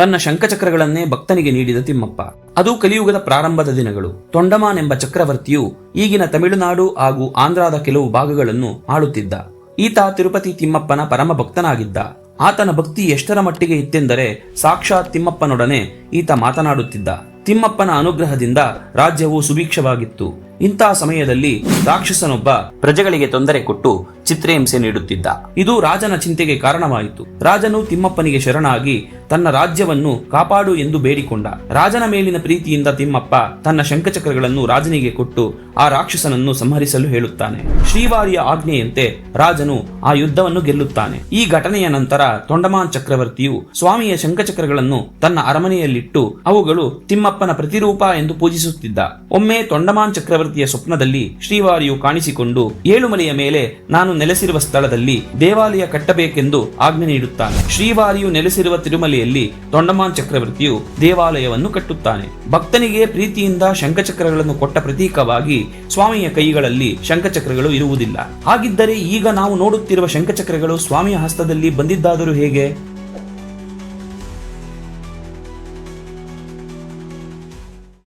ತನ್ನ ಶಂಖಚಕ್ರಗಳನ್ನೇ ಭಕ್ತನಿಗೆ ನೀಡಿದ ತಿಮ್ಮಪ್ಪ. ಅದು ಕಲಿಯುಗದ ಪ್ರಾರಂಭದ ದಿನಗಳು. ತೊಂಡಮಾನ್ ಎಂಬ ಚಕ್ರವರ್ತಿಯು ಈಗಿನ ತಮಿಳುನಾಡು ಹಾಗೂ ಆಂಧ್ರದ ಕೆಲವು ಭಾಗಗಳನ್ನು ಆಳುತ್ತಿದ್ದ. ಈತ ತಿರುಪತಿ ತಿಮ್ಮಪ್ಪನ ಪರಮ ಭಕ್ತನಾಗಿದ್ದ. ಆತನ ಭಕ್ತಿ ಎಷ್ಟರ ಮಟ್ಟಿಗೆ ಇತ್ತೆಂದರೆ ಸಾಕ್ಷಾತ್ ತಿಮ್ಮಪ್ಪನೊಡನೆ ಈತ ಮಾತನಾಡುತ್ತಿದ್ದ. ತಿಮ್ಮಪ್ಪನ ಅನುಗ್ರಹದಿಂದ ರಾಜ್ಯವು ಸುಭಿಕ್ಷವಾಗಿತ್ತು. ಇಂತಹ ಸಮಯದಲ್ಲಿ ರಾಕ್ಷಸನೊಬ್ಬ ಪ್ರಜೆಗಳಿಗೆ ತೊಂದರೆ ಕೊಟ್ಟು ಚಿತ್ರಹಿಂಸೆ ನೀಡುತ್ತಿದ್ದ. ಇದು ರಾಜನ ಚಿಂತೆಗೆ ಕಾರಣವಾಯಿತು. ರಾಜನು ತಿಮ್ಮಪ್ಪನಿಗೆ ಶರಣಾಗಿ ತನ್ನ ರಾಜ್ಯವನ್ನು ಕಾಪಾಡು ಎಂದು ಬೇಡಿಕೊಂಡ. ರಾಜನ ಮೇಲಿನ ಪ್ರೀತಿಯಿಂದ ತಿಮ್ಮಪ್ಪ ತನ್ನ ಶಂಖಚಕ್ರಗಳನ್ನು ರಾಜನಿಗೆ ಕೊಟ್ಟು ಆ ರಾಕ್ಷಸನನ್ನು ಸಂಹರಿಸಲು ಹೇಳುತ್ತಾನೆ. ಶ್ರೀವಾರಿಯ ಆಜ್ಞೆಯಂತೆ ರಾಜನು ಆ ಯುದ್ಧವನ್ನು ಗೆಲ್ಲುತ್ತಾನೆ. ಈ ಘಟನೆಯ ನಂತರ ತೊಂಡಮಾನ್ ಚಕ್ರವರ್ತಿಯು ಸ್ವಾಮಿಯ ಶಂಖಚಕ್ರಗಳನ್ನು ತನ್ನ ಅರಮನೆಯಲ್ಲಿಟ್ಟು ಅವುಗಳು ತಿಮ್ಮಪ್ಪನ ಪ್ರತಿರೂಪ ಎಂದು ಪೂಜಿಸುತ್ತಿದ್ದ. ಒಮ್ಮೆ ತೊಂಡಮಾನ್ ಚಕ್ರವರ್ತಿಯ ಸ್ವಪ್ನದಲ್ಲಿ ಶ್ರೀವಾರಿಯು ಕಾಣಿಸಿಕೊಂಡು ಏಳುಮಲೆಯ ಮೇಲೆ ನಾನು ನೆಲೆಸಿರುವ ಸ್ಥಳದಲ್ಲಿ ದೇವಾಲಯ ಕಟ್ಟಬೇಕೆಂದು ಆಜ್ಞೆ ನೀಡುತ್ತಾನೆ. ಶ್ರೀವಾರಿಯು ನೆಲೆಸಿರುವ ತಿರುಮಲೆಯಲ್ಲಿ ತೊಂಡಮಾನ್ ಚಕ್ರವರ್ತಿಯು ದೇವಾಲಯವನ್ನು ಕಟ್ಟುತ್ತಾನೆ. ಭಕ್ತನಿಗೆ ಪ್ರೀತಿಯಿಂದ ಶಂಖಚಕ್ರಗಳನ್ನು ಕೊಟ್ಟ ಪ್ರತೀಕವಾಗಿ ಸ್ವಾಮಿಯ ಕೈಗಳಲ್ಲಿ ಶಂಖಚಕ್ರಗಳು ಇರುವುದಿಲ್ಲ. ಹಾಗಿದ್ದರೆ ಈಗ ನಾವು ನೋಡುತ್ತಿರುವ ಶಂಖಚಕ್ರಗಳು ಸ್ವಾಮಿಯ ಹಸ್ತದಲ್ಲಿ ಬಂದಿದ್ದಾದರೂ ಹೇಗೆ?